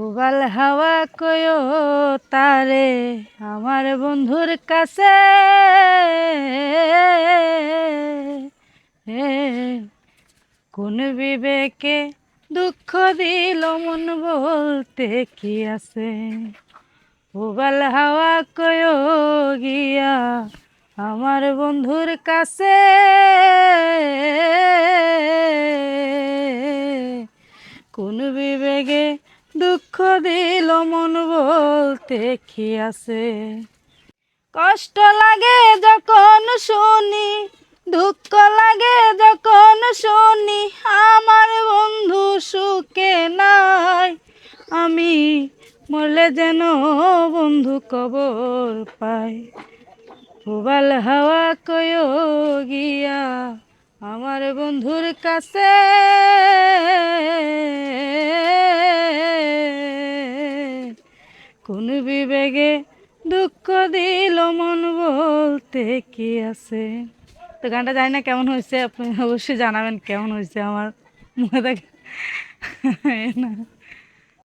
উবাল হাওয়া কয়ো তারে, আমার বন্ধুর কাছে। কোন বিবেকে দুঃখ দিল মন বলতে কি আছে? উবাল হাওয়া কয়ো গিয়া আমার বন্ধুর কাছে। কোন বিবেগে দুঃখ দিল মন বলতে কি আছে? কষ্ট লাগে যখন শুনি, দুঃখ লাগে যখন শুনি, আমার বন্ধু সুখে নাই। আমি মরলে যেন বন্ধু কবর পাই। উবাল হাওয়া কয়ো গিয়া আমার বন্ধুর কাছে কোন বিবেগে দুঃখ দিল মন বলতে কি আছে? তো গানটা জানি না কেমন হয়েছে, আপনি অবশ্যই জানাবেন কেমন হয়েছে আমার। মনে দেখে না